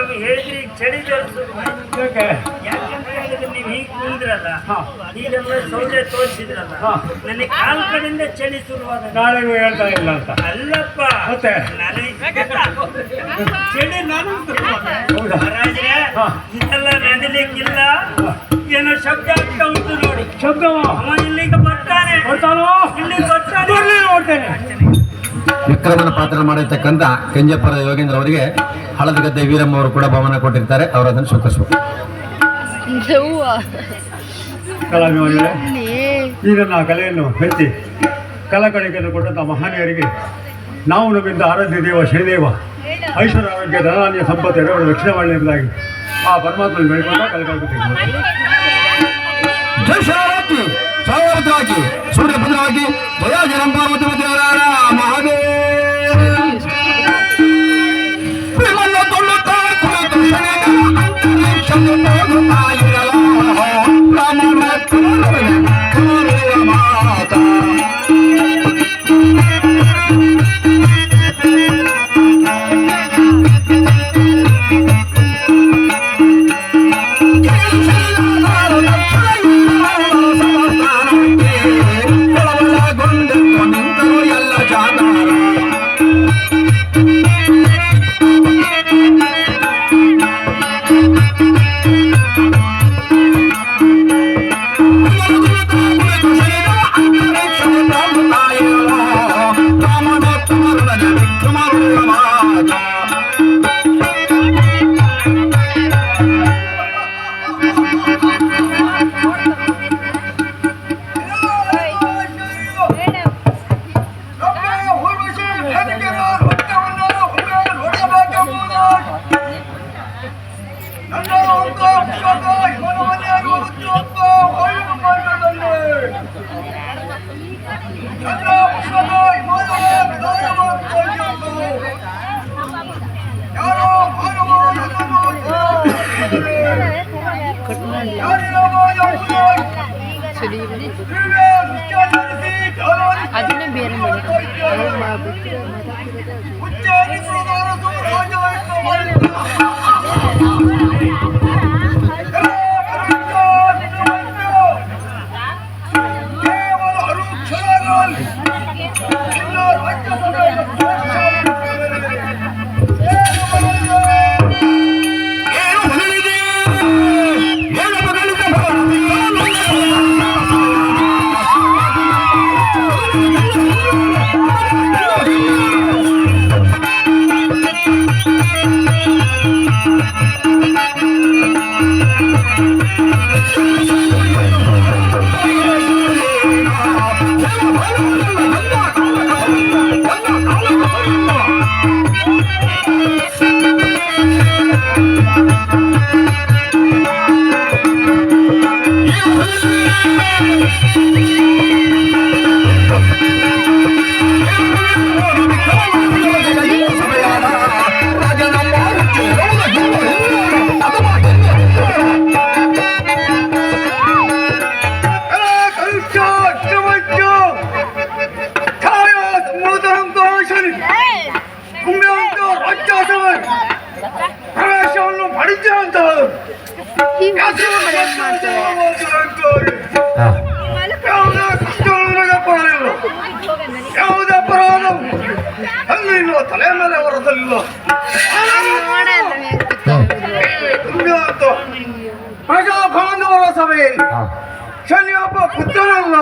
ಅಂತ ಹೇಳಿದ್ರೆ ನಮ್ಗೆ ಹೇಳಿದ್ರಿ ಈಗ ಚಳಿ ಯಾಕೆ? ಯಾಕಂತ ಹೇಳಿದ್ರೆ ನೀವು ಹೀಗೆ ಕುಂದ್ರಲ್ಲ. ಈಗೆಲ್ಲ ಸೌದೆ ತೋರಿಸಿದ್ರಲ್ಲ ನನಗೆ ಕಾಲ್ ಕಡೆಯಿಂದ ಚಳಿ ಶುರುವಾದ ನಾಳೆಗೂ ಹೇಳ್ತಾ ಇಲ್ಲ ಅಂತ? ಅಲ್ಲಪ್ಪ ಮತ್ತೆ? ನನಗೆ ಚಳಿ ನಾನು? ಮಹಾರಾಜ್ರೆ. ಇದೆಲ್ಲ ನಡಿಲಿಕ್ಕಿಲ್ಲ. ಏನೋ ಶಬ್ದ ಆಗ್ತಾ ಉಂಟು ನೋಡಿ. ಶಬ್ದ ಅವ ಇಲ್ಲಿಗೆ ಬರ್ತಾನೆ. ಬರ್ತಾನೋ? ಇಲ್ಲಿ ಬರ್ತಾನೆ. ನೋಡ್ತೇನೆ. ವಿಕ್ರಮನ ಪಾತ್ರ ಮಾಡಿರ್ತಕ್ಕಂಥ ಕೆಂಜಪ್ಪರ ಯೋಗೇಂದ್ರ ಅವರಿಗೆ ಹಳದಗದ್ದೆ ವೀರಮ್ಮ ಅವರು ಕೂಡ ಭವನ ಕೊಟ್ಟಿರ್ತಾರೆ. ಅವರು ಅದನ್ನು ಕಲಾಭಿಮಾನಿಗಳೇ ಇಲ್ಲಿ ಈಗ ನಾ ಕಲೆಯನ್ನು ಮೆಚ್ಚಿ ಕಲಾಕಣಿಕೆಯನ್ನು ಕೊಟ್ಟಂಥ ಮಹನೀಯರಿಗೆ ನಾವು ನಮ್ಮಿಂದ ಆರಾಧ್ಯ ದೇವ ಶ್ರೀದೇವ ಐಶ್ವರ ಆರೋಗ್ಯ ಧನಾನ್ಯ ಸಂಪತ್ತು ಎರಡು ರಕ್ಷಣೆ ಮಾಡಲಿರುವುದಾಗಿ ಆ ಪರಮಾತ್ಮ ಬೇಡಿಕೊಂಡ ಕಲಕಾಗುತ್ತೀವಿ ಸೂರ್ಯಭದ್ರವಾಗಿ ಜಯಾಜರಂಪಾವತಿ ಮಧ್ಯವರಾರ ಮಹಾದೇವ. അതിനും പേരും വിളിക്കും ಯಾವುದೇ ಅಪರಾಧ ಅಲ್ಲಿಲ್ಲ ತಲೆ ಮೇಲೆ ಹೊರದಲ್ಲಿಲ್ಲ ಪ್ರಜಾ ಬಾಂಧವರ ಸಭೆಯಲ್ಲಿ ಶನಿಯೊಬ್ಬ ಪುತ್ರನಲ್ಲ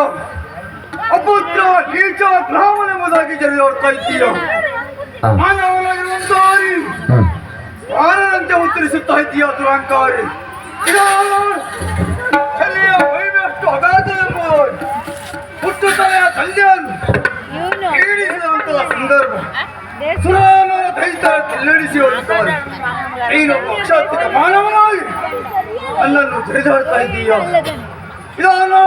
ಅಪುತ್ರ ನೀಚ ಬ್ರಾಹ್ಮಣ ಎಂಬುದಾಗಿ ಜರಿ ಹೊಡ್ತಾ ಇದ್ದೀರ ಮಾನವನಾಗಿರುವಂತ ಆನಂದಂತೆ ಉತ್ತರಿಸುತ್ತಾ ಇದೆಯಾ ದುರಂಕಾರಿ ಇದು ಚಲಿಯ ಮೈಮೆಷ್ಟು ಅಗಾಧವೆಂಬುದು ಹುಟ್ಟುತ್ತಲೆಯ ಕಲ್ಯಾಣ ಇವನು ಈಡಿಸಿದಂತಹ ಸಂದರ್ಭ ಸುರಾಮರ ದೈತ ತಿಲ್ಲಡಿಸಿ ಹೋಗಿದ್ದಾರೆ ನೀನು ಪಕ್ಷಾತ್ಮಕ ಮಾನವನಾಗಿ ನನ್ನನ್ನು ತಿಳಿದಾಡ್ತಾ ಇದ್ದೀಯ ಇದನ್ನು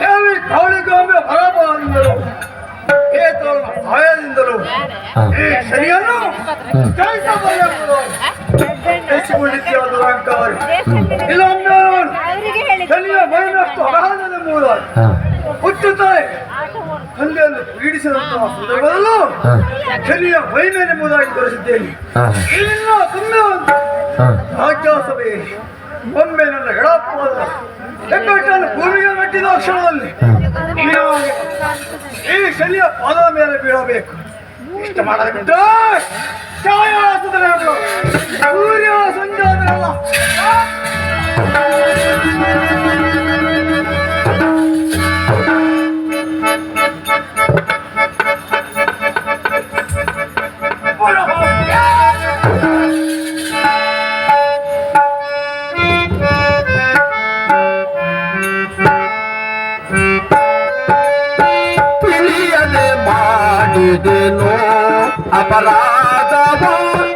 ದೇವಿ ಕಾಳಿಗಾಂಬೆ ಹೊರಬಂದರು ಏತೋಳ ಸಹಾಯದಿಂದಲೂ ಈ ಶನಿಯನ್ನು ದುರಂಕಾರಿ ಇಲ್ಲೊಮ್ಮೆ ಶನಿಯ ಮೈನಷ್ಟು ಅಗಾಧನೆಂಬುದಾಗಿ ಹಾ. ಹುಟ್ಟುತ್ತಾರೆ ತಂದೆಯನ್ನು ಪೀಡಿಸಿದಂತಹ ಸಂದರ್ಭದಲ್ಲೂ ಶನಿಯ ಮೈಮೇನೆಂಬುದಾಗಿ ತೋರಿಸಿದ್ದೇನೆ ಹಾ. ಇಲ್ಲಿನ ಸುಮ್ಮನೆ ಒಂದು ರಾಜ್ಯಸಭೆಯಲ್ಲಿ ಒಮ್ಮೆ ನನ್ನ ಎಡಪ್ಪವಾದ ಹೆಗ್ಗಟ್ಟನ್ನು ಭೂಮಿಗೆ ಮೆಟ್ಟಿದ ಕ್ಷಣದಲ್ಲಿ ನೀನಾಗಿ ಈ ಶನಿಯ ಪಾದ ಮೇಲೆ ಬೀಳಬೇಕು ಇಷ್ಟ ಮಾಡದೆ ಬಿಟ್ಟು ಛಾಯಾಸುತನ ಸೂರ್ಯ ಸಂಜಾತನಲ್ಲ ತಿಳಿಯದೆ దిను అపరాధము?